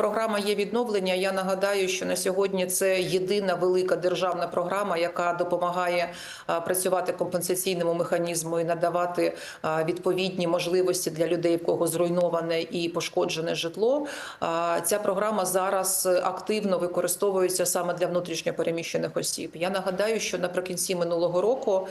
програма є відновлення. Я нагадаю, що на сьогодні це єдина велика державна програма, яка допомагає працювати компенсаційному механізму і надавати відповідні можливості для людей, в кого зруйноване і пошкоджене житло. Ця програма зараз активно використовується саме для внутрішньопереміщених осіб. Я нагадаю, що наприкінці минулого року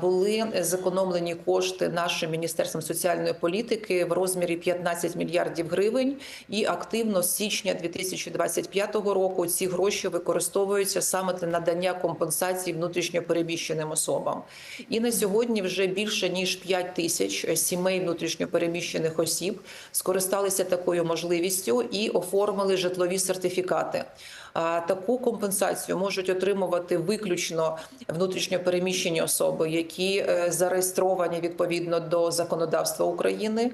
були зекономлені кошти нашим міністерством соціальної політики в розмірі 15 мільярдів гривень, і активно з січня 2025 року ці гроші використовуються саме для надання компенсацій внутрішньопереміщеним особам. І на сьогодні вже більше ніж 5 тисяч сімей внутрішньопереміщених осіб скористалися такою можливістю і оформили житлові сертифікати. Таку компенсацію можуть отримувати виключно внутрішньопереміщені особи, які е, зареєстровані відповідно до законодавства України.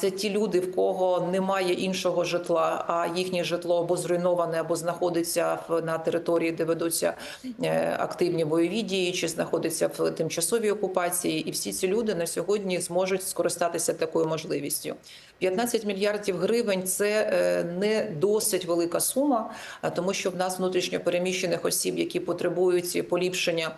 Це ті люди, в кого немає іншого житла, їхнє житло або зруйноване, або знаходиться на території, де ведуться е, активні бойові дії, чи знаходиться в тимчасовій окупації. І всі ці люди на сьогодні зможуть скористатися такою можливістю. 15 мільярдів гривень це е, не досить велика сума, тому що в нас внутрішньо переміщених осіб, які потребують поліпшення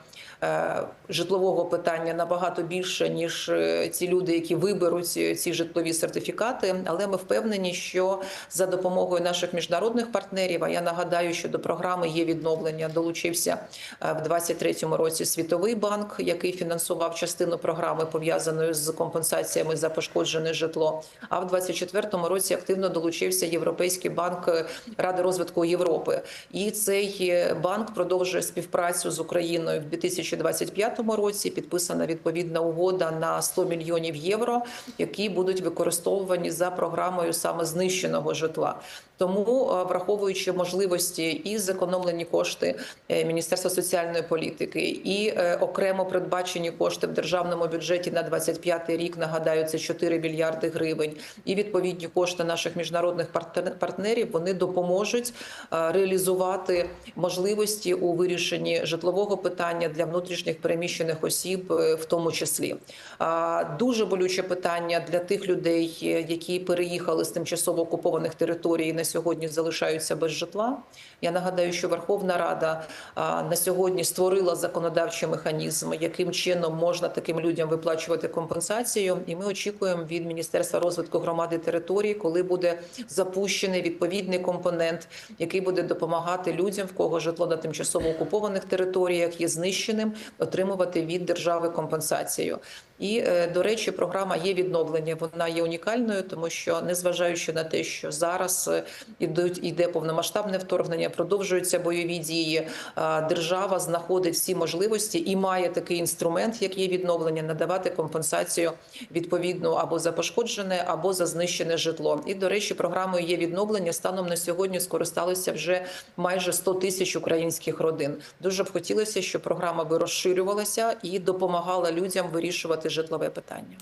е, житлового питання, набагато більше ніж ці люди, які виберуть ці житлові сертифікати. Але ми впевнені, що за допомогою наших міжнародних партнерів, а я нагадаю, що до програми є відновлення, долучився е, в 23-му році Світовий банк, який фінансував частину програми пов'язаної з компенсаціями за пошкоджене житло. А в 24-му році активно долучився Європейський банк е, Ради розвитку Європи. І цей е, банк продовжує співпрацю з Україною в 2025 році. Підписана відповідна угода на 100 мільйонів євро, які будуть використовувані за програмою саме знищеного житла. Тому, е, враховуючи можливості і зекономлені кошти е, Міністерства соціальної політики, і е, окремо передбачені кошти в державному бюджеті на 25 рік, нагадаю, це 4 мільярди гривень, і відповідні кошти наших міжнародних партнерів вони допоможуть реалізувати можливості у вирішенні житлового питання для внутрішніх переміщених осіб, в тому числі. Дуже болюче питання для тих людей, які переїхали з тимчасово окупованих територій і на сьогодні залишаються без житла. Я нагадаю, що Верховна Рада на сьогодні створила законодавчий механізм, яким чином можна таким людям виплачувати компенсацію. І ми очікуємо від Міністерства розвитку громади територій, коли буде запущений відповідний компонент, який буде допомагати людям, в кого житло на тимчасово окупованих територіях є знищеним, отримувати від держави компенсацію. І е, до речі, програма є відновлення. Вона є унікальною, тому що незважаючи на те, що зараз е, ідуть іде повномасштабне вторгнення, продовжуються бойові дії. е, Держава знаходить всі можливості і має такий інструмент, як є відновлення, надавати компенсацію відповідну або за пошкоджене, або за знищене житло. І до речі, програмою є відновлення. Станом на сьогодні скористалися вже майже 100 тисяч українських родин. Дуже б хотілося, щоб програма би розширювалася і допомагала людям вирішувати житлове питання.